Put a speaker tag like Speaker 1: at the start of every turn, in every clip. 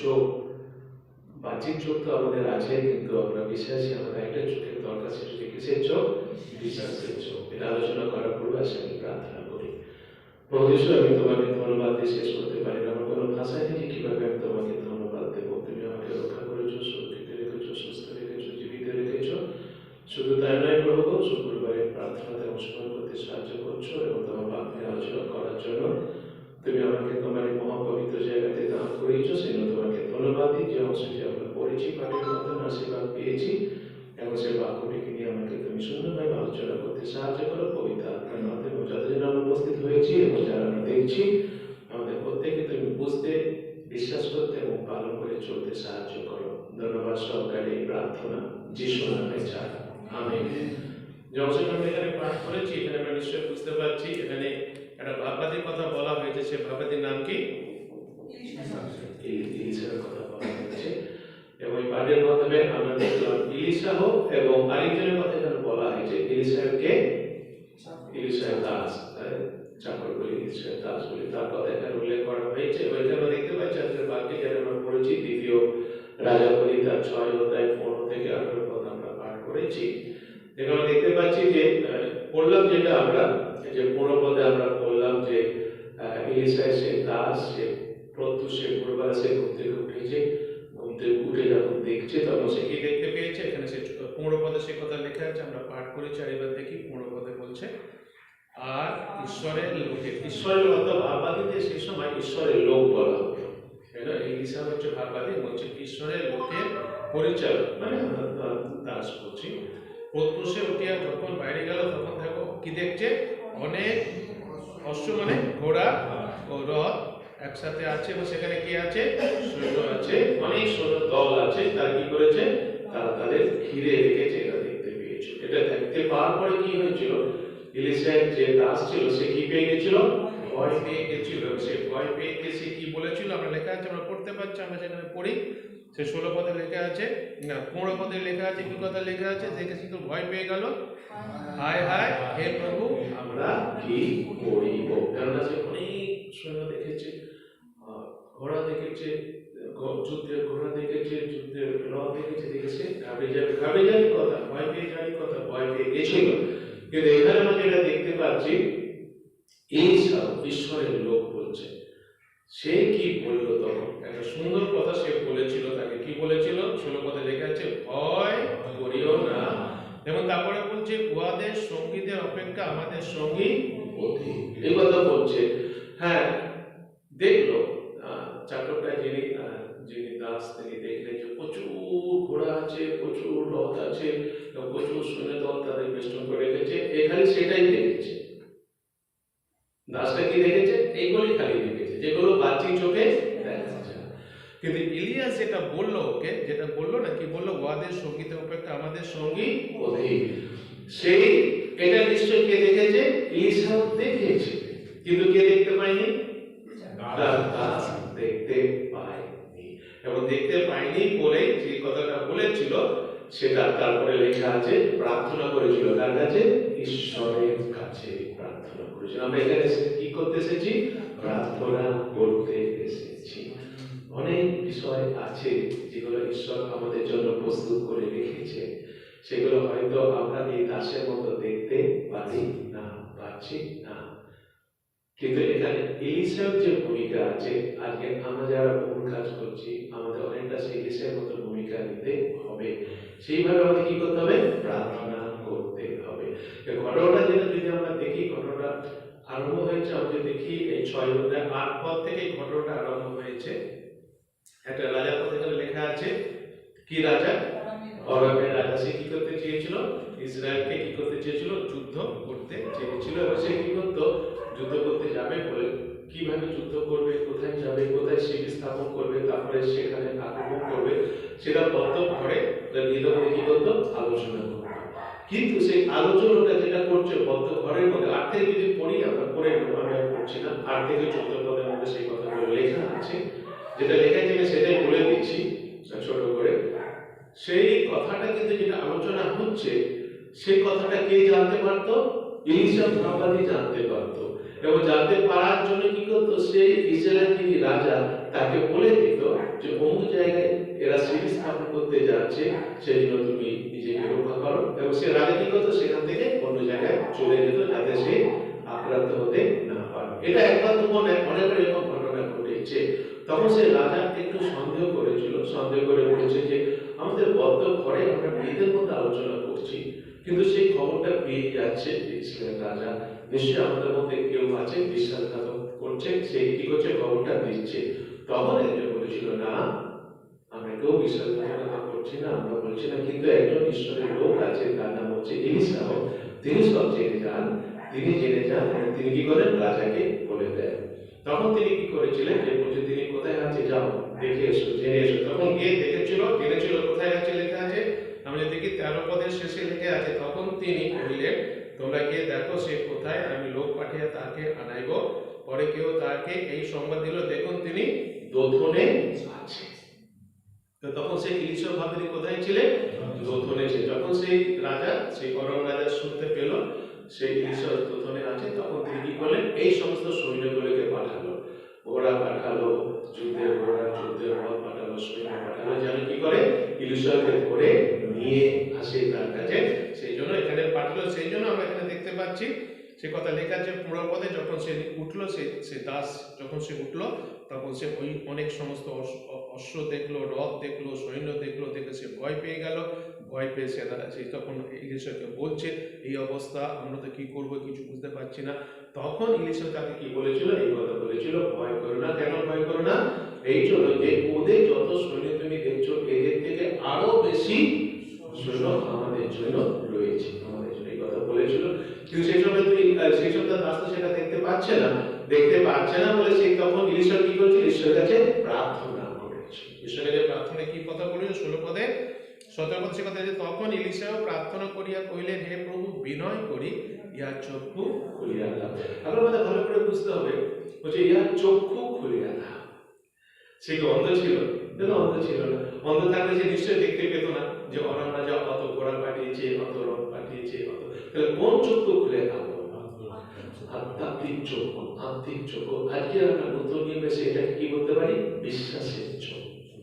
Speaker 1: চোখ, বাহ্যিক চোখ তো আমাদের আছে, কিন্তু আমরা বিশ্বাসী, আমাদের একটা চোখের দরকার সেটা হচ্ছে কিসের চোখ? বিশ্বাসের চোখ। এটা আলোচনা করার পূর্বে আসে আমি, প্রার্থনা করি। প্রভু আমি তোমাকে ধন্যবাদ দিয়ে শেষ করতে পারি না। আমার কোনো ভাষায় নেই কীভাবে আমি তোমাকে ধন্যবাদ দেবো। তুমি আমাকে রক্ষা করেছ সুরক্ষিত রেখেছো সুস্থ রেখেছো, জীবিত রেখেছো। শুধু তাই নয় প্রভু শুক্রবারে প্রার্থনাতে অংশগ্রহণ করতে সাহায্য করছ এবং তোমার বাক্যে আলোচনা করার জন্য তুমি আমাকে তোমার আলোচনা করতে সাহায্য করো পবিত্র আত্মার মাধ্যমে যতদিন আমরা উপস্থিত হয়েছি এবং যারা আমরা দেখছি আমাদের প্রত্যেকে তুমি বুঝতে বিশ্বাস করতে এবং পালন করে চলতে সাহায্য করো। ধন্যবাদ সহকারে এই প্রার্থনা। যিশু নামে চাই। আমি যে অংশটা আমরা এখানে পাঠ করেছি এখানে আমরা নিশ্চয়ই বুঝতে পারছি। এখানে একটা ভাববাদীর কথা বলা হয়েছে সে ভাববাদীর নাম কি? কথা বলা হয়েছে। এবং এই পাঠের মাধ্যমে আমরা দেখলাম ইলিশা হোক এবং আরেকজনের কথা এখানে বলা হয়েছে ইলিশাকে ইলিশার দাস চাকর বলি ইলিশার দাস তার কথা এখানে উল্লেখ করা হয়েছে এবং এখানে দেখতে পাচ্ছি আজকের বাক্যে যেটা আমরা পড়েছি, দ্বিতীয় রাজা বলি তার ছয় অধ্যায় পনেরো থেকে আঠারো আমরা পাঠ করেছি। এখানে দেখতে পাচ্ছি যে পড়লাম যেটা আমরা, যে পনেরো পদে আমরা বললাম যে ইলিশা সে দাস, সে প্রত্যুষ, সে ভোরবেলা সে উঠেছে। উঠে যখন দেখছে তখন সে কি দেখতে পেয়েছে? এখানে সে পনেরো পদে সে কথা লেখা আছে আমরা পাঠ করেছি আর এবার দেখি পনেরো পদে বলছে আর ঈশ্বরের লোকে ঈশ্বরের অর্থ ভাববাদীতে সেই সময় ঈশ্বরের লোক বলা হতো। এই হিসাব হচ্ছে ভাববাদী বলছে ঈশ্বরের লোকের পরিচালক মানে দাস বলছি। প্রত্যুষে উঠিয়া যখন বাইরে গেল তখন দেখো কি দেখছে? অনেক অশ্ব মানে ঘোড়া ও রথ একসাথে আছে এবং সেখানে কি আছে? সৈন্য আছে। অনেক সৈন্য দল আছে। তারা কি করেছে? তারা তাদের ঘিরে রেখেছে এটা দেখতে পেয়েছিল। এটা দেখতে পাওয়ার পরে কি হয়েছিল? ইলিশার যে দাস ছিল, সে কি পেয়ে গেছিল? ভয় পেয়ে গেছিল। সে ভয় পেয়ে সে কি বলেছিল? আমরা লেখা আছে, আমরা পড়তে পারছি, আমরা সেখানে পড়ি। সে ষোলো পদে লেখা আছে, না, পনেরো পদে লেখা আছে, কি কথা লেখা আছে? দেখে সে তো ভয় পেয়ে গেল। হায় হায়, হে প্রভু, আমরা কি করিব? কেননা সে অনেক সৈন্য দেখেছে। ঘোড়া দেখেছে যুদ্ধের, ঘোড়া দেখেছে, যুদ্ধের রথ দেখেছে দেখেছে, ঘাবড়ে যাবে ঘাবড়ে যাবে কথা, ভয় পেয়ে যাবে কথা, ভয় পেয়ে গেছিল কিন্তু এখানে আমরা যেটা দেখতে পাচ্ছি এই সব ঈশ্বরের লোক বলছে। সে কি বলল তখন? একটা সুন্দর কথা সে বলেছিল, তাকে কি বলেছিল? ষোলো কথা লেখা আছে, ভয় করিও না। এবং তারপরে বলছে, উহাদের সঙ্গীদের অপেক্ষা আমাদের সঙ্গী অধিক। এই কথা বলছে। হ্যাঁ দেখল। চাটকটা যিনি যিনি দাস তিনি দেখলেন যে প্রচুর ঘোড়া আছে প্রচুর রথ আছে প্রচুর সৈন্য দল তাদের বেষ্টন করে রেখেছে এখানে সেটাই দেখেছে। দাসটা কি দেখেছে? এইগুলি খালি দেখেছে যেগুলো বাহ্যিক চোখে। কিন্তু ইলিয়াস যেটা বলল ওকে যেটা বলল না কি বলল? ওয়াদের সঙ্গীতের অপেক্ষা আমাদের সঙ্গী অধিক সেই এটা নিশ্চয়ই কে দেখেছে? ইলিশাও দেখেছে। কিন্তু কে দেখতে পায়নি তার দাস দেখতে পায়নি এবং দেখতে পাইনি বলে যে কথাটা বলেছিল, সেটা তারপরে লেখা আছে, প্রার্থনা করেছিল কার কাছে? ঈশ্বরের কাছে প্রার্থনা করেছিল। আমরা এখানে কি করতে এসেছি? প্রার্থনা করতে এসেছি। অনেক বিষয় আছে যেগুলো ঈশ্বর আমাদের জন্য প্রস্তুত করে রেখেছে। সেগুলো হয়তো আমরা এই দাসের মতো দেখতে পারি না, পাচ্ছি না। কিন্তু এখানে ইলিশের যে ভূমিকা আছে, আজকে আমরা যারা ভুল কাজ করছি, আমাদের অনেকটা সেই ইলিশের মতো ভূমিকা নিতে হবে। সেইভাবে আমাদের কি করতে হবে? প্রার্থনা করতে হবে। ঘটনাটা যেটা যদি আমরা দেখি, ঘটনাটা আরম্ভ হয়েছে, আমরা দেখি, এই ছয় অধ্যায় আট পদ থেকে ঘটনাটা আরম্ভ হয়েছে। একটা রাজার এখানে লেখা আছে, কি রাজা? অরবের রাজা সে কি করতে চেয়েছিল? ইসরায়েলকে কি করতে চেয়েছিল? যুদ্ধ করতে চেয়েছিল। এবং সে কি করতো? যুদ্ধ করতে যাবে বলে। কীভাবে যুদ্ধ করবে? কোথায় যাবে? কোথায় শিবির স্থাপন করবে? তারপরে সেখানে আক্রমণ করবে? সেটা প্রত্যেক ঘরে নিজেদের কি করতো? আলোচনা করতো। কিন্তু সেই আলোচনাটা যেটা করছে বদ্ধ ঘরের মধ্যে আট থেকে যদি পড়ি, আমরা পড়ে নেব, আমি আর পড়ছি না। আট থেকে চোদ্দ পদের মধ্যে সেই কথাগুলো লেখা আছে। যেটা লেখা থেকে সেটাই বলে দিচ্ছি ছোট করে। সেই কথাটা কিন্তু যেটা আলোচনা হচ্ছে, সেই কথাটা কে জানতে পারতো? ইলিশা ভাবাদি জানতে পারতো। এবং জানতে পারার জন্য কি করতো? সেই ইসরায়েল যিনি রাজা, তাকে বলে দিত যে অমুক জায়গায় এরা সিঁড়ি স্থাপন করতে যাচ্ছে সেই জন্য তুমি নিজেকে রক্ষা করো। এবং সে রাজা কি করতো? সেখান থেকে অন্য জায়গায় চলে যেত যাতে সে আক্রান্ত হতে না পারে। এটা একবার তো মনে অনেক এরকম ঘটনা ঘটেছে। তখন সে রাজা একটু সন্দেহ করেছিল, সন্দেহ করে বলেছে যে আমরা মেয়েদের মধ্যে আলোচনা করছি, কিন্তু সেই খবরটা পেয়ে যাচ্ছে ইসরায়েল রাজা। নিশ্চয়ই আমাদের মধ্যে কেউ আছে, বিশ্বাসঘাতক করছে সেই কি করছে, খবরটা দিচ্ছে। তখন একজন বলেছিল, না, আমরা কেউ বিশ্বাসঘাতকতা করছি না, আমরা বলছি না, কিন্তু একজন ঈশ্বরের লোক আছে, তার নাম হচ্ছে ইলিশাও তিনি সব জেনে যান, তিনি জেনে যান তিনি কি করেন? রাজাকে বলে দেন। তখন তিনি কি করেছিলেন যে, বলছে, তিনি কোথায় আছে? যাও, দেখে এসো, জেনে এসো। তখন গিয়ে দেখেছিল, জেনেছিল, কোথায় আছে, লেখা আছে? আমরা দেখি তেরো পদের শেষে লিখে আছে তখন তিনি কহিলেন, তোমরা গিয়ে দেখো সে কোথায়, আমি লোক পাঠিয়ে তাকে আনাইব। পরে কেউ তাকে এই সংবাদ দিল, দেখুন, তিনি দোধনে আছে। তো তখন সেই ইলিশর ভাবরি কোথায় ছিলেন দোধনে ছিল। যখন সেই রাজা, সেই করম রাজা শুনতে পেল, সেই ইলিশর দোধনে আছে, তখন তিনি কি করলেন? এই সমস্ত সৈন্যগুলোকে পাঠালো। ঘোড়া পাঠালো যুদ্ধের ঘোড়া যুদ্ধের রথ পাঠালো, সৈন্য পাঠালো। যেন কি করে? ইলিশরকে ধরে নিয়ে আসে তার কাছে। সেই জন্য এখানে পাঠালো সেই জন্য আমরা এখানে দেখতে পাচ্ছি, সে কথা লেখা পুরো পদে যখন সে উঠল, সে সে দাস যখন সে উঠল, তখন সে ওই অনেক সমস্ত অশ- অশ্ব দেখল, রথ দেখল, সৈন্য দেখল, দেখে সে ভয় পেয়ে গেল। ভয় পেয়ে সে সে তখন ইলিশকে বলছে, এই অবস্থা, আমরা তো কি করব কিছু বুঝতে পারছি না। তখন ইলিশর তাকে কি বলেছিল? এই কথা বলেছিল, ভয় করো না কেন, ভয় করো না? এই জন্য যে ওদের যত সৈন্য তুমি দেখছ, এদের থেকে আরও বেশি তখন ইলিশাও প্রার্থনা করিয়া কহিলেন, হে প্রভু, বিনয় করি ইহার চক্ষু খুলিয়া দাও। এখন ভালো করে বুঝতে হবে, বলছে ইহার চক্ষু খুলিয়া দাও। সে কি অন্ধ ছিল? অন্ধ ছিল না। অন্ধ থাকলে সে নিশ্চয়ই দেখতে পেত না। যে অরাম রাজা অত ঘোড়া পাঠিয়েছে, অত রথ পাঠিয়েছে, অত তাহলে কোন চক্ষু খুলে দাও আধ্যাত্মিক চক্ষু আত্মিক চক্ষু আজকে আমরা নতুন নিবেশে এটাকে কি বলতে পারি? বিশ্বাসের চক্ষু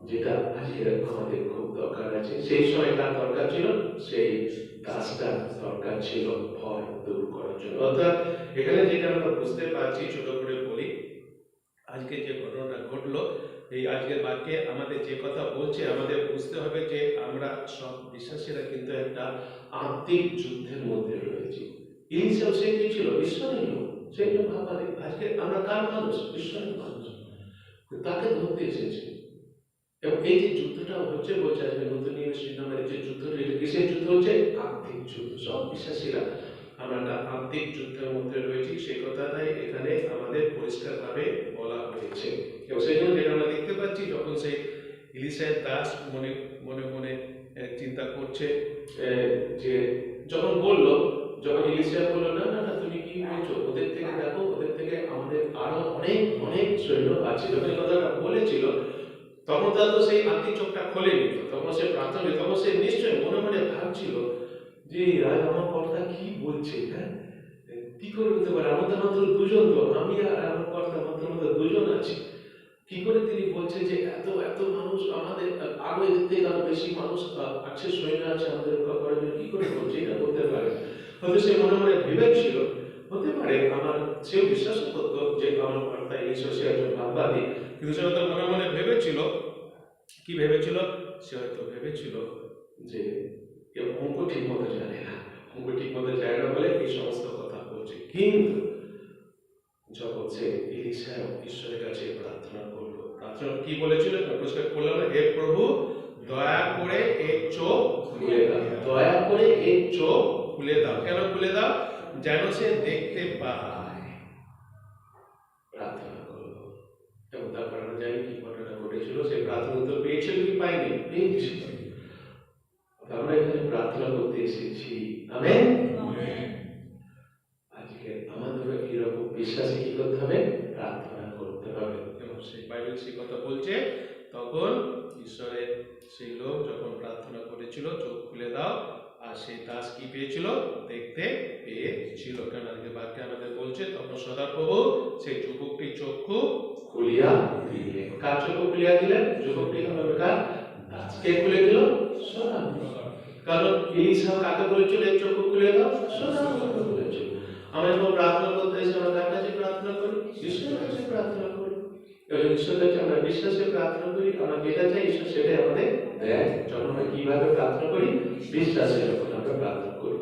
Speaker 1: যেটা আজকে আমাদের খুব দরকার আছে। সেই সময় তার দরকার ছিল? সেই কাজটা দরকার ছিল ভয় দূর করার জন্য। অর্থাৎ এখানে যেটা আমরা বুঝতে পারছি, ছোট করে বলি, আজকে যে ঘটনাটা ঘটলো এই আজকের বাক্যে আমাদের যে কথা বলছে, আমাদের বুঝতে হবে যে আমরা সব বিশ্বাসীরা কিন্তু একটা আত্মিক যুদ্ধের মধ্যে রয়েছি। ইনিশিয়াল সে কি ছিল? ঈশ্বরের লোক। সেই জন্য ভাবারে আজকে আমরা কার মানুষ? ঈশ্বরের মানুষ। তাকে ধরতে এসেছে। এবং এই যে যুদ্ধটা হচ্ছে, বলছে আজকে নতুন নিয়মের শ্রীনগরের যে যুদ্ধ কিসের যুদ্ধ হচ্ছে? আত্মিক যুদ্ধ। সব বিশ্বাসীরা আমরা একটা আত্মিক যুদ্ধের মধ্যে রয়েছি। সেই কথাটাই এখানে আমাদের পরিষ্কারভাবে হয়েছে এবং সেই জন্য যেটা আমরা দেখতে পাচ্ছি, যখন সেই ইলিশের দাস মনে মনে মনে চিন্তা করছে যে যখন বলল, যখন ইলিশা বলল, না না না, তুমি কি বলছো? ওদের থেকে দেখো, ওদের থেকে আমাদের আরও অনেক অনেক সৈন্য আছে। যখন এই কথাটা বলেছিল, তখন তার তো সেই আত্মিক চোখটা খোলেনি। তখন সে প্রার্থনা তখন সে নিশ্চয়ই মনে মনে ভাবছিল যে রাজ আমার কথা কি বলছে? হ্যাঁ? কি করে হতে পারে? আমাদের মাত্র দুজন তো, আমি আর আমার কর্তা মাত্র মাত্র দুজন আছি। কি করে তিনি বলছে যে এত এত মানুষ আমাদের, আরও এদের থেকে আরও বেশি মানুষ আছে সৈন্য আছে আমাদের রক্ষা করার জন্য কি করে বলছে? এটা বলতে পারে হয়তো সে মনে মনে বিবেক ছিল। হতে পারে, আমার সেও বিশ্বাস করতো যে আমার কর্তা ঈশ্বর সে একজন ভাববাদী কিন্তু সে হয়তো মনে মনে ভেবেছিল কি ভেবেছিল সে হয়তো ভেবেছিল যে অঙ্ক ঠিক মতো জানে না। অঙ্ক ঠিক মতো জানে না বলে এই সমস্ত যখন সে ইলিশা ঈশ্বরের কাছে প্রার্থনা করল। প্রার্থনা কি বলেছিল? পরিষ্কার করলাম হে প্রভু দয়া করে এর চোখ খুলে দাও। দয়া করে এর চোখ খুলে দাও। কেন খুলে দাও? যেন সে দেখতে পায় প্রার্থনা করল এবং তারপর আমরা জানি কি ঘটনা ঘটেছিল সে প্রার্থনা উত্তর পেয়েছিল কি পাইনি পেয়েছিল আমরা এখানে প্রার্থনা করতে এসেছি আমেন আজকে আমাদের এরকম বিশ্বাসে কি করতে হবে প্রার্থনা করতে হবে এবং সেই বাইবেল সেই কথা বলছে তখন সেই লোক যখন প্রার্থনা করেছিল, চোখ খুলে দাও। আর সেই দাস কি পেয়েছিল? দেখতে পেয়েছিল। কেন আজকে বাক্যে আমাদের বলছে, তখন সদাপ্রভু সেই যুবকটি চক্ষু খুলিয়া দিলেন। কার চক্ষু খুলিয়া দিলেন? যুবকটি হবে কার। কে খুলে দিল? কারণ ইলিশা কাকে বলেছিল? এই চক্ষু খুলে দাও। সোনাম বলেছিল। আমরা যখন প্রার্থনা করতে এসে আমরা কার কাছে প্রার্থনা করি? ঈশ্বরের কাছে প্রার্থনা করি। এবং ঈশ্বরের কাছে আমরা বিশ্বাসে প্রার্থনা করি, আমরা যেটা চাই ঈশ্বর সেটাই আমাদের দেয়। যখন আমরা কীভাবে প্রার্থনা করি? বিশ্বাসে যখন আমরা প্রার্থনা করি।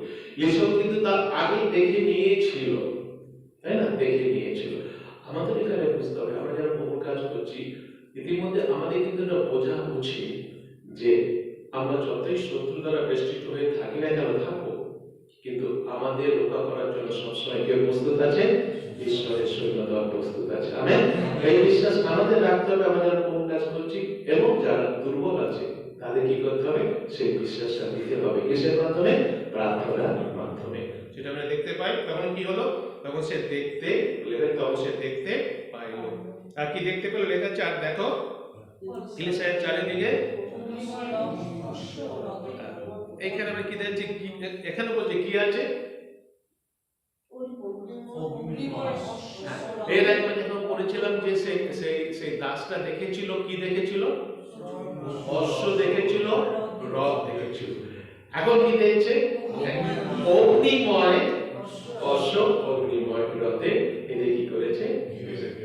Speaker 1: এসব কিন্তু তার আগে দেখে নিয়েছিল। তাই না? দেখে নিয়েছিল। আমাদের এখানে বুঝতে হবে, আমরা যারা প্রভুর কাজ করছি, ইতিমধ্যে আমাদের কিন্তু এটা বোঝা উচিত যে আমরা যতই শত্রু দ্বারা বেষ্টিত হয়ে থাকি না কেন, থাকব। কিন্তু আমাদের রক্ষা করার জন্য সবসময় কেউ প্রস্তুত আছে? ঈশ্বরের সৈন্যদল প্রস্তুত আছে। আমেন? এই বিশ্বাস আমাদের রাখতে হবে আমরা যারা কোন কাজ করছি এবং যারা দুর্বল আছে তাদের কি করতে হবে? সেই বিশ্বাসটা দিতে হবে। কিসের মাধ্যমে? প্রার্থনার মাধ্যমে।
Speaker 2: যেটা আমরা দেখতে পাই তখন কি হলো? তখন সে দেখতে লেখা তখন সে দেখতে পাইল। আর কি দেখতে পেল? লেখা চার দেখো। ইলিশায়ের চারিদিকে? এইখানে আমি কি দেখছি কি এখানে বলছে কি আছে? এর আমরা যখন পড়েছিলাম যে সেই সেই সেই দাসটা দেখেছিল কি দেখেছিল? অশ্ব দেখেছিল রথ দেখেছিল। এখন কি দেখছে অগ্নিময় অশ্ব অগ্নিময় রথে এদের কি করেছে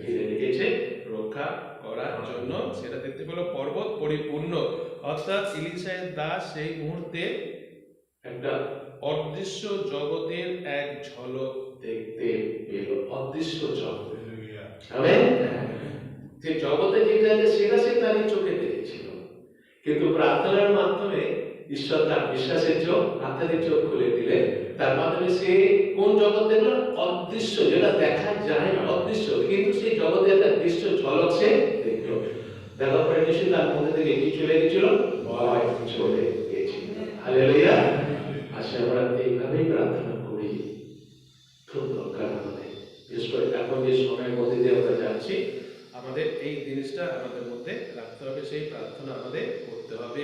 Speaker 2: এদের রেখেছে রক্ষা করার জন্য সেটা দেখতে পেল পর্বত পরিপূর্ণ অর্থাৎ ইলিশায়ের দাস সেই মুহূর্তে
Speaker 1: একটা
Speaker 2: অদৃশ্য জগতের এক ঝলক
Speaker 1: দেখতে পেল। অদৃশ্য জগৎ। যে জগতে যেটা আছে সেটা সে তারই চোখে দেখেছিল। কিন্তু প্রার্থনার মাধ্যমে ঈশ্বর তার বিশ্বাসের চোখ আত্মাদের চোখ খুলে দিলে তার মাধ্যমে সে কোন জগৎ দেখল? অদৃশ্য। যেটা দেখা যায় না অদৃশ্য। কিন্তু সেই জগতে একটা দৃশ্য ঝলক সে দেখল। নিশ্চয়ই তার মধ্যে থেকে কি চলে গেছিল? ভয় চলে গেছিল হালেলুয়া আসলে আমরা এইভাবেই প্রার্থনা করি। খুব দরকার আমাদের। বিশেষ করে এখন যে সময়ের মধ্যে দিয়ে আমরা যাচ্ছি,
Speaker 2: আমাদের এই জিনিসটা আমাদের মধ্যে রাখতে হবে। সেই প্রার্থনা আমাদের করতে হবে।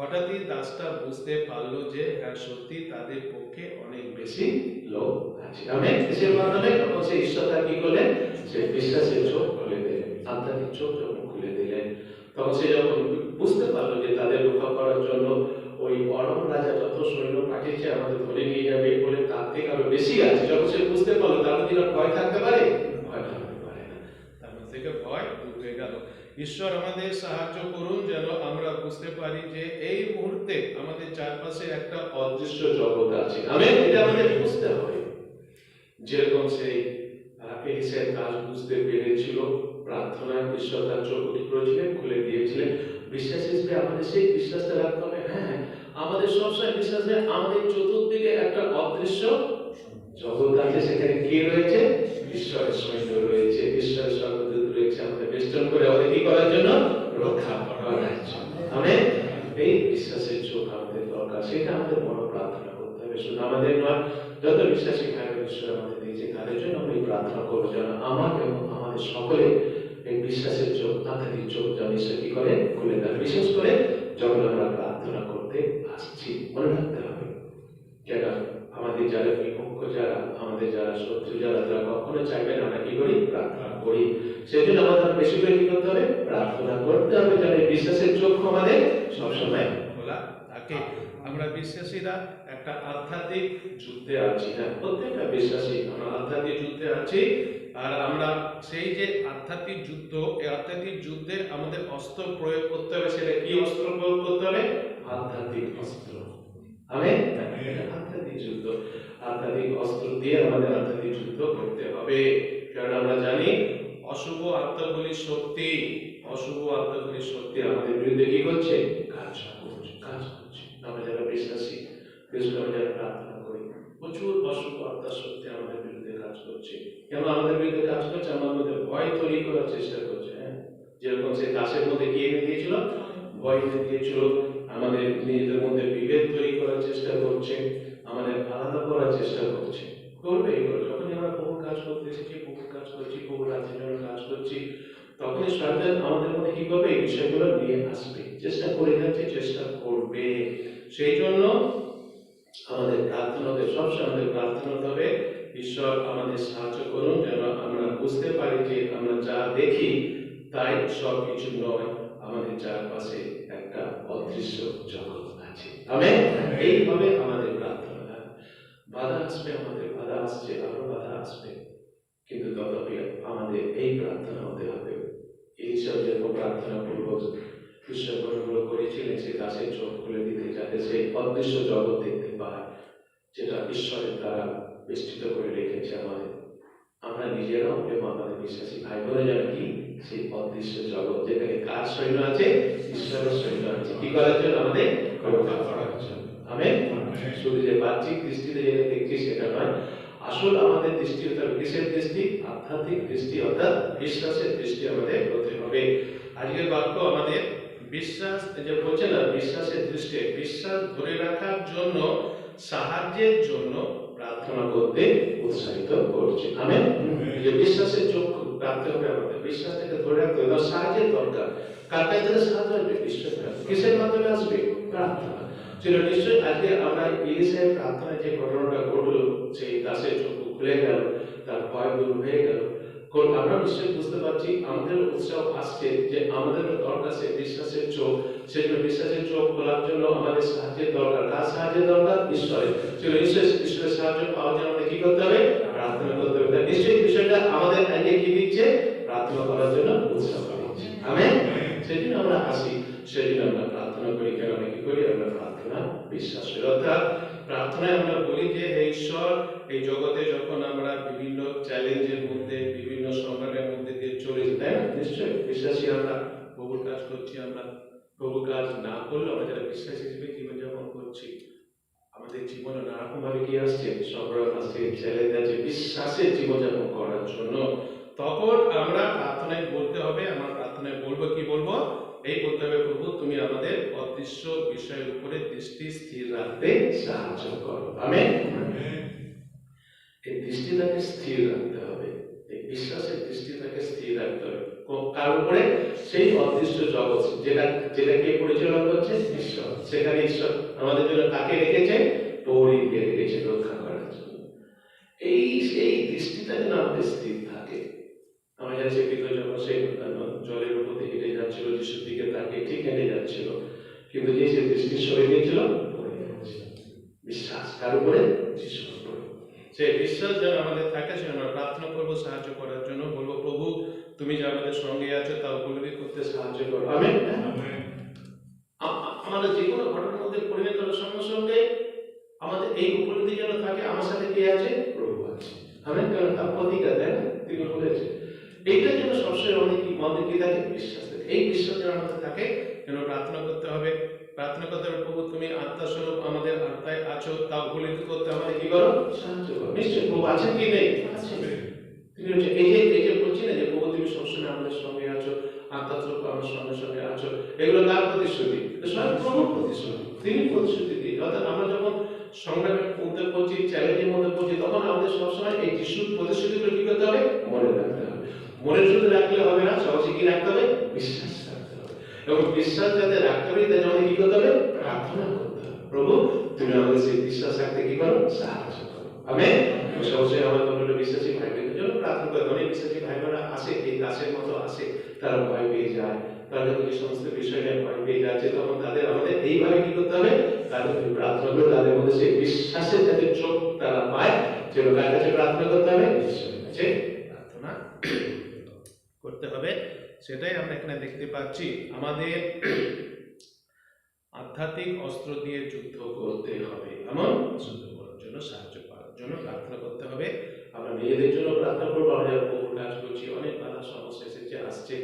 Speaker 2: হঠাৎই দাসটা বুঝতে পারল যে হ্যাঁ সত্যি তাদের পক্ষে অনেক বেশি
Speaker 1: লোক আছে। আমি কিসের মাধ্যমে তখন সে ঈশ্বর কি করলেন? সে বিশ্বাসের চোখ খুলে দিলেন। আধ্যাত্মিক চোখ তখন সে যখন বুঝতে পারল যে তাদের রক্ষা করার জন্য ওই অরম রাজা যত সৈন্য পাঠিয়েছে, আমাদের ধরে নিয়ে যাবে বলে তার থেকে আরও বেশি আছে। যখন সে বুঝতে পারল, তার মধ্যে ভয় থাকতে পারে?
Speaker 2: ঈশ্বর আমাদের সাহায্য করুন যেন আমরা বুঝতে পারি যে এই মুহূর্তে আমাদের চারপাশে একটা
Speaker 1: অদৃশ্য জগৎ আছে। আমি এটা আমাদের বুঝতে হবে। যেরকম সেই কাজ বুঝতে পেরেছিল প্রার্থনায় ঈশ্বর তার চোখ কি করেছিলেন খুলে দিয়েছিলেন। বিশ্বাস হিসেবে আমাদের সেই বিশ্বাসটা রাখতে হবে। হ্যাঁ আমাদের সবসময় বিশ্বাস নেই আমাদের চতুর্দিকে একটা অদৃশ্য জগৎ আছে, সেখানে কি রয়েছে? ঈশ্বরের সৈন্য রয়েছে। ঈশ্বরের স্বর্গদূত রয়েছে আমাদের বেষ্টন করে আমাদের কি করার জন্য? রক্ষা করার জন্য। আমেন? এই বিশ্বাসের চোখ আমাদের দরকার। সেটা আমাদের বড় প্রার্থনা করতে হবে। শুধু আমাদের নয়, যত বিশ্বাসী ভাই ঈশ্বর আমাদের দিয়েছে, তাদের জন্য আমরা প্রার্থনা করব যেন আমার এবং আমাদের সকলে এই বিশ্বাসের চোখ আধ্যাত্মিক চোখ যেন ঈশ্বর কি করে? খুলে দেয় বিশেষ করে যখন আমরা প্রার্থনা করতে আসছি। মনে রাখতে হবে। কেন আমাদের যারা বিপক্ষ যারা আমাদের যারা শত্রু, যারা তারা কখনো চাইবে না, আমরা কি করি? প্রার্থনা করি। সেজন্য আমাদের বেশি করে কি করতে হবে? প্রার্থনা করতে হবে যেন বিশ্বাসের চোখ আমাদের সবসময়
Speaker 2: খোলা থাকে। আমরা বিশ্বাসীরা একটা আধ্যাত্মিক
Speaker 1: যুদ্ধে আছি হ্যাঁ প্রত্যেকটা বিশ্বাসী
Speaker 2: আমরা আধ্যাত্মিক যুদ্ধে আছি। আর আমরা সেই যে আধ্যাত্মিক যুদ্ধ এই আধ্যাত্মিক যুদ্ধে আমাদের অস্ত্র প্রয়োগ করতে হবে সেটা কি অস্ত্র প্রয়োগ করতে হবে?
Speaker 1: আধ্যাত্মিক অস্ত্র। আমি? আধ্যাত্মিক যুদ্ধ। আধ্যাত্মিক অস্ত্র দিয়ে আমাদের আধ্যাত্মিক যুদ্ধ করতে হবে। কারণ আমরা জানি
Speaker 2: অশুভ আত্মাগুলির শক্তি
Speaker 1: অশুভ আত্মাগুলির শক্তি আমাদের বিরুদ্ধে কি করছে? কাজ করছে কাজ করছে। আমরা যারা বিশ্বাসী করে যারা প্রার্থনা করি প্রচুর অশুভ আত্মার শক্তি আমাদের কাজ করছে। কেন আমাদের বিরুদ্ধে কাজ করছে, আমার মধ্যে ভয় তৈরি করার চেষ্টা করছে হ্যাঁ? যেরকম সে দাসের মধ্যে কি এনে দিয়েছিল, ভয় এনে দিয়েছিল, আমাদের নিজেদের মধ্যে বিভেদ তৈরি করার চেষ্টা করছে, আমাদের আলাদা করার চেষ্টা করছে। করবে এগুলো। যখনই আমরা বহু কাজ করতে এসেছি বহু কাজ করছি বহু রাজ্যের জন্য কাজ করছি, তখনই শয়তান আমাদের মধ্যে কি করবে এই বিষয়গুলো নিয়ে আসবে? চেষ্টা করে যাচ্ছে, চেষ্টা করবে। সেই জন্য আমাদের প্রার্থনা হতে সবসময় আমাদের প্রার্থনা হবে ঈশ্বর আমাদের সাহায্য করুন যেন আমরা বুঝতে পারি যে আমরা যা দেখি তাই সব কিছু নয় আমাদের চারপাশে একটা অদৃশ্য জগৎ আছে। আমি এইভাবে আমাদের প্রার্থনা। বাধা আসবে আমাদের বাধা আসছে আরও বাধা আসবে। কিন্তু তথাপি আমাদের এই প্রার্থনা হতে হবে। ঈশ্বর যেরকম প্রার্থনা পূর্ব ঈশ্বর গ্রহণ করেছিলেন সে দাসের চোখ খুলে দিতে যাতে সেই অদৃশ্য জগৎ দেখতে পায় যেটা ঈশ্বরের দ্বারা বেষ্টিত করে রেখেছে আমাদের। আমরা নিজেরাও এবং আমাদের বিশ্বাসী ভাই বলে যেন কি, সেই অদৃশ্য জগৎ যেখানে কার সৈন্য আছে? ঈশ্বরের সৈন্য আছে। কি করার জন্য আমাদের? রক্ষা করার জন্য। আমি শুধু যে বাহ্যিক দৃষ্টিতে যেটা দেখছি সেটা নয়। আসল আমাদের দৃষ্টি হবে কিসের দৃষ্টি, আধ্যাত্মিক দৃষ্টি অর্থাৎ বিশ্বাসের দৃষ্টি আমাদের হতে হবে। আজকের বাক্য আমাদের বিশ্বাস যে বলছে না, বিশ্বাসের দৃষ্টি। বিশ্বাস ধরে রাখার জন্য, সাহায্যের জন্য প্রার্থনা করতে উৎসাহিত করছে। আমি যে বিশ্বাসের চোখ রাখতে হবে আমাদের। বিশ্বাসটাকে ধরে রাখতে হবে। সাহায্যের দরকার। কার কাছ সাহায্য হবে বিশ্বাস কিসের মাধ্যমে আসবে? প্রার্থনা। ছিল নিশ্চয়ই আজকে আমরা ইলিশের প্রার্থনায় যে ঘটনাটা ঘটলো সেই দাসের চোখ খুলে গেল তার ভয় দূর হয়ে গেল। আমরা নিশ্চয়ই বুঝতে পারছি আমাদের উৎসাহ আসছে যে আমাদের দরকার সে বিশ্বাসের চোখ। সেজন্য বিশ্বাসের চোখ খোলার জন্য আমাদের সাহায্যের দরকার। কার সাহায্যের দরকার? ঈশ্বরের। ঈশ্বর ঈশ্বরের সাহায্য পাওয়ার জন্য আমাদের কি করতে হবে? প্রার্থনা করতে হবে। নিশ্চয়ই বিষয়টা আমাদের আগে কি দিচ্ছে? প্রার্থনা করার জন্য উৎসাহ আমেন? সেই জন্য আমরা আসি। সেই জন্য আমরা প্রার্থনা করি। কেন? আমরা কি করি? আমরা প্রার্থনা, বিশ্বাস অর্থাৎ প্রার্থনায় আমরা বলি যে, হে ঈশ্বর, এই জগতে যখন আমরা বিভিন্ন চ্যালেঞ্জের মধ্যে, বিভিন্ন সংগ্রামের মধ্যে দিয়ে চলে তাই না? নিশ্চয়ই। বিশ্বাসী আমরা, প্রভুর কাজ করছি আমরা। প্রভুর কাজ না করলেও আমরা যারা বিশ্বাসী হিসেবে জীবনযাপন করছি, আমাদের জীবনে নানারকম ভাবে কি আসছে। সংগ্রাম আসছে চ্যালেঞ্জ আছে বিশ্বাসের জীবনযাপন করার জন্য। তখন আমরা প্রার্থনায় বলতে হবে, আমরা প্রার্থনায় বলব, কি বলব? এই হবে প্রভু তুমি আমাদের অদৃশ্য বিষয়ের উপরে দৃষ্টি স্থির রাখতে সাহায্য করো। আমেন। এই দৃষ্টিটাকে স্থির রাখতে হবে। এই বিশ্বাসের দৃষ্টিটাকে স্থির রাখতে হবে। কার উপরে? সেই অদৃশ্য জগৎ, যেটা যেটাকে পরিচালনা করছে ঈশ্বর। সেখানে ঈশ্বর আমাদের জন্য কাকে রেখেছে? পৌরীকে রেখেছে রক্ষা করার জন্য। এই সেই দৃষ্টিটা যেন আমাদের স্থির থাকে। আমরা যাচ্ছি পিতর যখন সেই জলের উপর যাচ্ছিল যিশুর দিকে তাকে ঠিক হেঁটে যাচ্ছিল। কিন্তু যে সে দৃষ্টি সরে গিয়েছিল। বিশ্বাস কার উপরে যিশুর উপরে সেই বিশ্বাস যেন আমাদের থাকে সে আমরা প্রার্থনা করব সাহায্য করার জন্য বলব প্রভু তুমি যে আমাদের সঙ্গে আছো তা উপলব্ধি করতে সাহায্য করো। আমি আমাদের যে কোনো ঘটনার মধ্যে পরিণত হওয়ার সঙ্গে সঙ্গে আমাদের এই উপলব্ধি যেন থাকে আমার সাথে কে আছে? প্রভু আছে। আমি কারণ তার অধিকার তাই না? তিনি বলেছে এইটা যেন সবসময় আমাদের কি আমাদের কি থাকে? বিশ্বাস। এই বিশ্বাস যেন আমাদের থাকে যেন প্রার্থনা করতে হবে? প্রার্থনা করতে হবে প্রভু তুমি আত্মা স্বরূপ আমাদের আত্মায় আছো তা উপলব্ধি করতে আমাদের কি করো? সাহায্য করো। নিশ্চয়ই প্রভু আছেন কি নেই? তিনি হচ্ছে এই যে এই যে বলছি না যে প্রভু তুমি সবসময় আমাদের সঙ্গে আছো আত্মা স্বরূপ আমার সঙ্গে সঙ্গে আছো এগুলো কার প্রতিশ্রুতি। স্বয়ং প্রভুর প্রতিশ্রুতি তিনি প্রতিশ্রুতি দিয়ে অর্থাৎ আমরা যখন সংগ্রামের মধ্যে পড়ছি চ্যালেঞ্জের মধ্যে পড়ছি তখন আমাদের সবসময় এই যিশুর প্রতিশ্রুতিগুলো কি করতে হবে? মনে রাখতে মনে শুধু রাখলে হবে না, সহজে কি রাখতে হবে? বিশ্বাস রাখতে হবে। এবং বিশ্বাস যাতে রাখতে হবে তাহলে আমাদের কি করতে হবে? প্রার্থনা করতে হবে। প্রভু, তুমি আমাদের সেই বিশ্বাস রাখতে কি করো? সাহায্য আমি সবসময় আমার মনে বিশ্বাসী ভাই বোনদের জন্য প্রার্থনা করে অনেক বিশ্বাসী ভাই বোনেরা আসে এই দাসের মতো আসে তারা ভয় পেয়ে যায়। তারা যখন সমস্ত বিষয় নিয়ে ভয় পেয়ে যাচ্ছে তখন তাদের, আমাদের এইভাবে কি করতে হবে? তাদের প্রতি প্রার্থনা করে তাদের মধ্যে সেই বিশ্বাসের যাতে চোখ তারা পায়, যেন কার কাছে প্রার্থনা করতে হবে ঈশ্বরের কাছে প্রার্থনা করতে হবে সেটাই আমরা এখানে দেখতে পাচ্ছি। আমাদের আধ্যাত্মিক অস্ত্র দিয়ে যুদ্ধ করতে হবে। এমন যুদ্ধ করার জন্য সাহায্য করার জন্য প্রার্থনা করতে হবে। আমরা নিজেদের জন্য প্রার্থনা করব। আমরা বহু কাজ করছি, অনেক বাধা সমস্যা এসেছে, আসছে।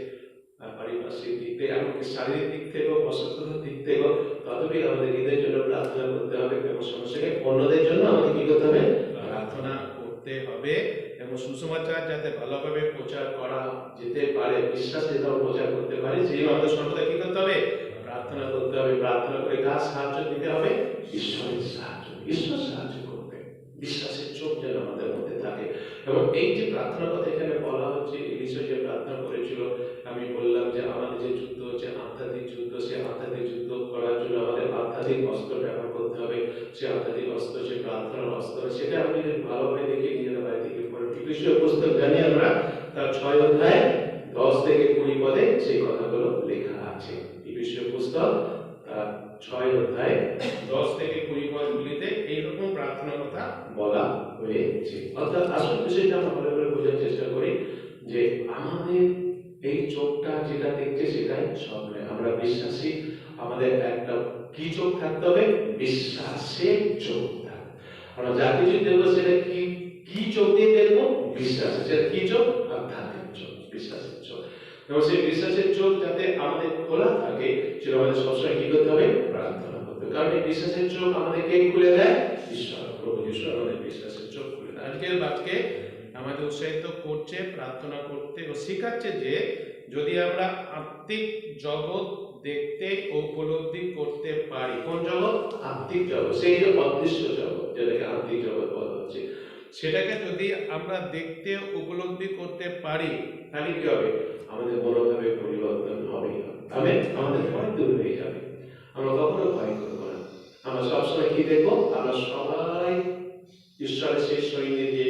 Speaker 1: পারিপার্শ্বিক দিক থেকে, এমনকি শারীরিক দিক থেকেও, অসুস্থতার দিক থেকেও, তথাপি আমাদের নিজেদের জন্য প্রার্থনা করতে হবে। এবং সমস্যাকে অন্যদের জন্য আমাদের কি করতে হবে? প্রার্থনা করতে হবে। সুসমাচার যাতে ভালোভাবে প্রচার করা যেতে পারে, বিশ্বাস যেতে প্রচার করতে পারে, সেই জন্য সর্বদা কি করতে হবে? প্রার্থনা করতে হবে, প্রার্থনা করে কার সাহায্য দিতে হবে? ঈশ্বরের সাহায্য, ঈশ্বর সাহায্য করবে বিশ্বাসের চোখ যেন আমাদের মধ্যে থাকে। এবং এই যে প্রার্থনার কথা এখানে বলা হচ্ছে ইলিশ যে প্রার্থনা করেছিল, আমি বললাম যে আমাদের যে যুদ্ধ হচ্ছে, আধ্যাত্মিক যুদ্ধ সে আধ্যাত্মিক যুদ্ধ করার জন্য আমাদের আধ্যাত্মিক অস্ত্র ব্যবহার করতে হবে। সে আধ্যাত্মিক অস্ত্র সে প্রার্থনার অস্ত্র, সেটা যদি ভালোভাবে দেখে নিজের বাড়ি থেকে পড়েন বিষয় পুস্তক জানি আমরা, তার ছয় অধ্যায়, দশ থেকে কুড়ি পদে সেই কথাগুলো লেখা আছে। ইফিসীয় পুস্তক তার ছয় অধ্যায়,
Speaker 2: দশ থেকে কুড়ি পদগুলিতে এইরকম প্রার্থনা কথা
Speaker 1: বলা হয়েছে। অর্থাৎ আসল বিষয়টা আমরা ভালো করে বোঝার চেষ্টা করি যে আমাদের এই চোখটা যেটা দেখছে সেটাই সব আমরা বিশ্বাসী, আমাদের একটা কি চোখ থাকতে হবে? বিশ্বাসের চোখ আমরা যা কিছু দেখব সেটা কি কি আমাদের আমাদের
Speaker 2: উৎসাহিত করছে, প্রার্থনা করতে ও শেখাচ্ছে যে যদি আমরা আত্মিক জগৎ দেখতে ও উপলব্ধি করতে পারি।
Speaker 1: কোন জগৎ? আত্মিক জগৎ। সেই যে অদৃশ্য জগৎ, যেটাকে আত্মিক জগৎ বলা হচ্ছে।
Speaker 2: সেটাকে যদি আমরা দেখতে উপলব্ধি করতে পারি
Speaker 1: তাহলে কি হবে? আমাদের মনোভাবে পরিবর্তন হবে তবে আমাদের ভয় দূর হয়ে যাবে। আমরা কখনো ভয় করব না। আমরা সবসময় কি দেখব? আমরা সবাই ঈশ্বরের সেই সৈন্য দিয়ে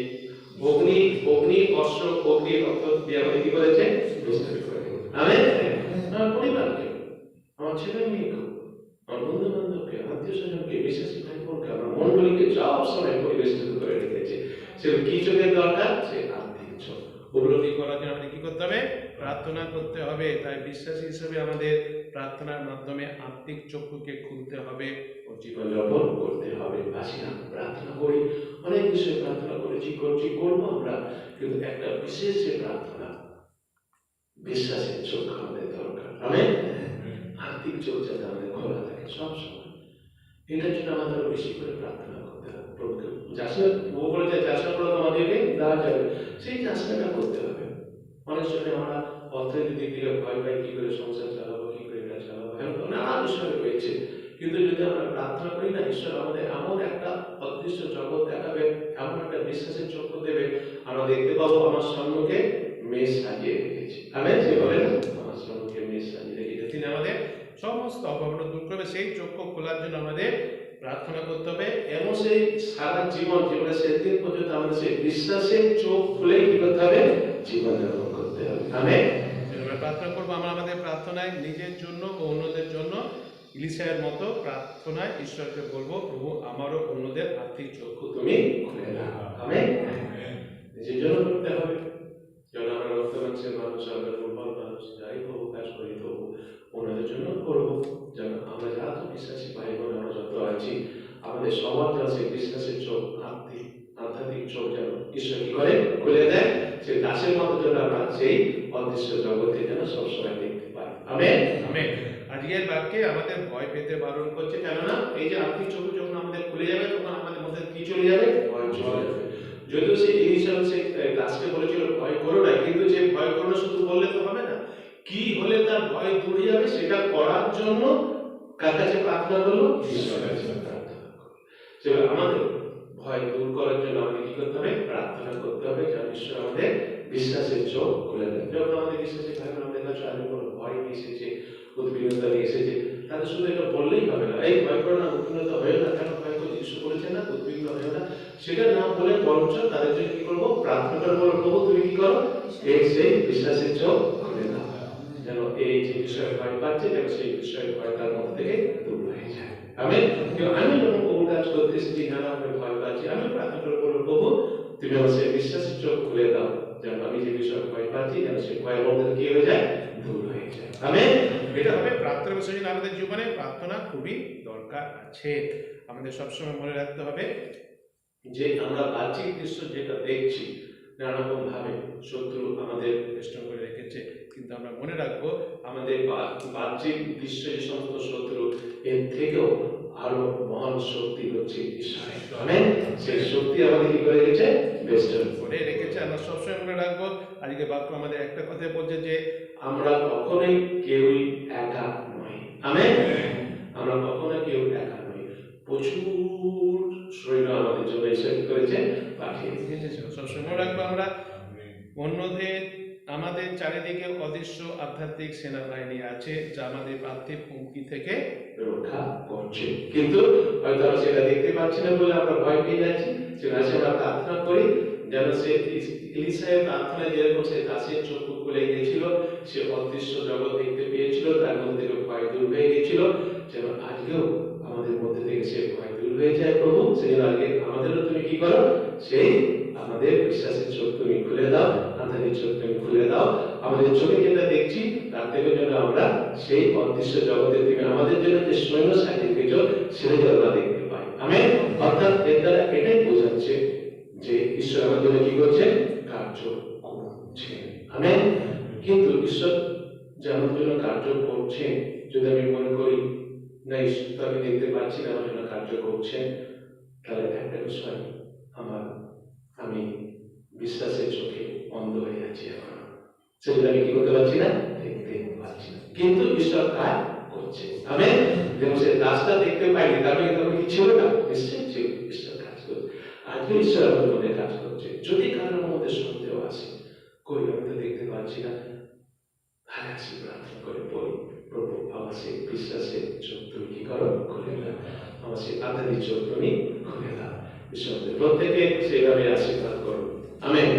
Speaker 1: অগ্নি অগ্নি অস্ত্র অগ্নি রক্ত দিয়ে আমাদের কি করে আমি আমার পরিবারকে আমার ছেলে মেয়েকে আমার বন্ধু বান্ধবকে আত্মীয় স্বজনকে বিশেষ ভাই বোনকে আমার মন্ডলীকে সব সময় পরিবেষ্টিত করে রেখেছে সে কি চোখের দরকার? সে আত্মিক চোখ।
Speaker 2: উপলব্ধি করার জন্য আমাদের কি করতে হবে? প্রার্থনা করতে হবে। তাই বিশ্বাসী হিসেবে আমাদের প্রার্থনার মাধ্যমে আত্মিক চক্ষুকে খুলতে হবে। ও জীবন
Speaker 1: জীবনযাপন করতে হবে। আসি না প্রার্থনা করি। অনেক বিষয়ে প্রার্থনা করেছি করছি করব আমরা। কিন্তু একটা বিশেষ যে প্রার্থনা বিশ্বাসের চোখ আমাদের দরকার। আমি আর্থিক চোখ যাতে আমাদের খোলা থাকে সব সময় এটার জন্য আমাদের বেশি করে প্রার্থনা অনেক সময় আমরা অর্থনৈতিক দিক থেকে ভয় কি করে সংসার চালাবো, কি করে এটা চালাবো এমন নানা বিষয় রয়েছে। কিন্তু যদি আমরা প্রার্থনা করি না, ঈশ্বর আমাদের এমন একটা অদৃশ্য জগৎ দেখাবে, এমন একটা বিশ্বাসের চক্ষু দেবে, আমরা দেখতে পাবো আমার সম্মুখে মেষ সাজিয়ে রেখেছি আমি যে বলে না আমার সম্মুখে মেষ সাজিয়ে রেখেছি
Speaker 2: তিনি আমাদের সমস্ত অভাবনা দূর করবে সেই চক্ষু খোলার জন্য আমাদের প্রার্থনা করতে হবে।
Speaker 1: এবং সেই সারা জীবন জীবনের শেষ দিন পর্যন্ত আমাদের সেই বিশ্বাসের চোখ খুলে কি করতে হবে? জীবন যাপন করতে হবে। আমি
Speaker 2: আমরা প্রার্থনা করব আমরা আমাদের প্রার্থনায় নিজের জন্য ও অন্যদের জন্য। ইলিশায়ের মতো প্রার্থনায় ঈশ্বরকে বলব প্রভু আমারও অন্যদের আর্থিক চক্ষু
Speaker 1: তুমি খুলে দাও। আমি নিজের জন্য করতে হবে। যেন আমরা রক্ত মাংসের মানুষ আমরা দুর্বল মানুষ যাই প্রভু কাজ করি ওনাদের জন্য করব যেন আমরা যারা তো বিশ্বাসী ভাই বোন, আমরা যত আছি, আমাদের সবার সেই বিশ্বাসের চোখ আত্মিক আধ্যাত্মিক চোখ যেন ঈশ্বর কি করে? খুলে দেয়। দাসের মতো যেন আমরা সেই অদৃশ্য জগতে যেন সবসময় দেখতে পাই। আমি
Speaker 2: আমেন। আজকের বাক্যে আমাদের ভয় পেতে বারণ করছে,
Speaker 1: কেননা এই যে আর্থিক চোখ যখন আমাদের খুলে যাবে, তখন আমাদের মধ্যে কি চলে যাবে? ভয় চলে যাবে। যদিও সে ইনিশিয়াল সে দাসকে বলেছিল, ভয় করো না। কিন্তু যে ভয় করো শুধু বললে তো হবে কি হলে তার ভয় দূর যাবে সেটা করার জন্য কার কাছে প্রার্থনা করল? ঈশ্বরের কাছে প্রার্থনা করল। আমাদের ভয় দূর করার জন্য আমাদের কি করতে হবে? প্রার্থনা করতে হবে যেন ঈশ্বর আমাদের বিশ্বাসের চোখ খুলে দেয়। যখন আমাদের বিশ্বাসের বোন আমাদের কাছে আগে কোনো ভয় নিয়ে এসেছে উদ্বিগ্নতা নিয়ে এসেছে তাহলে শুধু এটা বললেই হবে না। এই ভয় করো না উদ্বিগ্নতা হয়ে না কেন ভয় করছে যিশু বলেছে না উদ্বিগ্ন হয়ে না। সেটা না বলে বরঞ্চ তাদের জন্য কি করব? প্রার্থনা করে বলো প্রভু তুমি কি করো? এই সেই বিশ্বাসের চোখ যেন এই যে বিষয়ে ভয় পাচ্ছে যেন সেই বিষয়ে ভয় তার মধ্যে থেকে দূর হয়ে যায়। আমি আমি যখন প্রভু কাজ করতে এসেছি নানা ভাবে ভয় পাচ্ছি আমি প্রার্থনা করে বলব প্রভু তুমি আমার সেই বিশ্বাসের চোখ খুলে দাও যেন আমি যে বিষয়ে ভয় পাচ্ছি যেন সেই ভয়ের মধ্যে কি হয়ে যায়? দূর হয়ে যায়। আমি
Speaker 2: এটা হবে প্রার্থনা বিষয় জন্য আমাদের জীবনে প্রার্থনা খুবই দরকার আছে। আমাদের সবসময় মনে রাখতে হবে
Speaker 1: যে আমরা বাহ্যিক দৃশ্য যেটা দেখছি নানারকম ভাবে শত্রু আমাদের
Speaker 2: বেষ্টন করে রেখেছে। কিন্তু আমরা মনে রাখব
Speaker 1: আমাদের বাহ্যিক দৃশ্য যে সমস্ত শত্রু এর থেকেও আরও মহান শক্তি হচ্ছে আমেন সেই শক্তি আমাদের কি করে গেছে বেস্টার
Speaker 2: করে রেখেছে। আমরা সবসময় মনে রাখব আজকে বাক্য আমাদের একটা কথাই বলছে যে
Speaker 1: আমরা কখনোই কেউই একা নই। আমেন আমরা কখনো কেউ একা নই। প্রচুর সৈন্য আমাদের জন্য এসে করেছে? পাঠিয়ে দিয়েছে।
Speaker 2: সবসময় রাখব আমরা অন্যদের আমাদের চারিদিকে অদৃশ্য আধ্যাত্মিক সেনাবাহিনী আছে, যা আমাদের পার্থিব হুমকি থেকে
Speaker 1: রক্ষা করছে। কিন্তু হয়তো আমরা সেটা দেখতে পাচ্ছি না বলে আমরা ভয় পেয়ে যাচ্ছি। সেটা আমরা প্রার্থনা করি, যেন সে ইলিশায়ের প্রার্থনায় যেরকম সে দাসের চক্ষু খুলে গিয়েছিল, সে অদৃশ্য জগৎ দেখতে পেয়েছিল, তার মধ্যে ভয় দূর হয়ে গিয়েছিল। যেন আজকেও আমাদের মধ্যে থেকে সে ভয় দূর হয়ে যায়। প্রভু সেই আগে আমাদেরও তুমি কি করো? সেই আমাদের বিশ্বাসের চোখ তুমি খুলে দাও আন্ধারের চোখ তুমি খুলে দাও। আমাদের চোখে যেটা দেখছি, তার থেকে যেন আমরা সেই অদৃশ্য জগতের তুমি আমাদের জন্য যে সৈন্য দিয়েছ সেটা যেন আমরা দেখতে পাই। আমেন? অর্থাৎ এর দ্বারা এটাই বোঝাচ্ছে যে ঈশ্বর আমাদের জন্য কি করছে? কার্য করছে। আমেন? কিন্তু ঈশ্বর যে আমার জন্য কার্য করছে, যদি আমি মনে করি, না ঈশ্বর, তো আমি দেখতে পাচ্ছি না আমার জন্য কার্য করছেন তাহলে একটা বিষয় আমার আমি বিশ্বাসের চোখে অন্ধ হয়ে যাচ্ছি এখন আমি কি করতে পারছি না? দেখতে পাচ্ছি না। কিন্তু ঈশ্বর কাজ করছে। আমি যেমন সে রাস্তা দেখতে পাইনি তার মানে তখন কি ছিল না। নিশ্চয়ই ছিল ঈশ্বর কাজ করছে। আজকে ঈশ্বর আমাদের মধ্যে কাজ করছে যদি কারোর মধ্যে সন্দেহ আসে কই আমি তো দেখতে পাচ্ছি না। তাহলে আসি প্রার্থনা করে বলি প্রভু আমার সেই বিশ্বাসের চোখ তুমি কি করো? খুলে দাও আমার সেই আধারি চোখ তুমি খুলে দাও ঈশ্বর প্রত্যেকে সেইভাবে আশীর্বাদ করো আমেন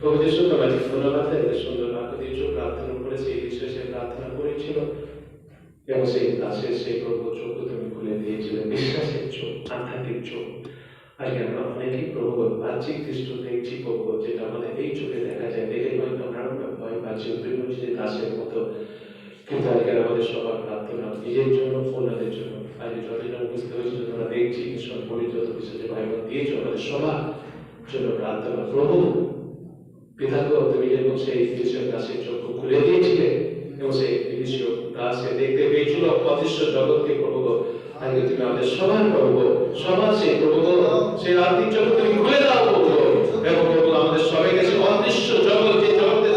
Speaker 1: প্রভু যিশু তোমাকে ধন্যবাদ সুন্দর দিয়েছ প্রার্থনা করে সেই বিষয়ে সে প্রার্থনা করেছিল, এবং সেই দাসের সেই প্রভু চোখ তুমি খুলে দিয়েছিলেন বিশ্বাসের চোখ, আধ্যাত্মিক চোখ। আজকে আমরা অনেকেই প্রভু বাহ্যিক দৃশ্য দেখছি প্রভু, যেটা আমাদের এই চোখে দেখা যায়। দেখে হয়তো আমরা ভয় পাচ্ছি যে দাসের মতো। কিন্তু আজকে আমাদের সবার প্রার্থনা নিজের জন্য, অন্যদের জন্য। আজকে যতজন বুঝতে হয়েছিল তোমরা দেখছি ঈশ্বর বলি যত ভাই বোন দিয়েছ, আমাদের সবার জন্য প্রার্থনা প্রভু পিতাকে তুমি যেরকম সেই ঈশ্বর দাসের চক্ষু খুলে দিয়েছিলে এবং সেই ঈশ্বর দাসকে দেখতে পেয়েছিল অদৃশ্য জগৎকে প্রভু। আজকে তুমি আমাদের সবার প্রভু। সবার সেই প্রভু সেই আর্থিক জগৎ তুমি খুলে দাও প্রভু। এবং প্রভু আমাদের সবাইকে সেই অদৃশ্য জগৎ যে জগতে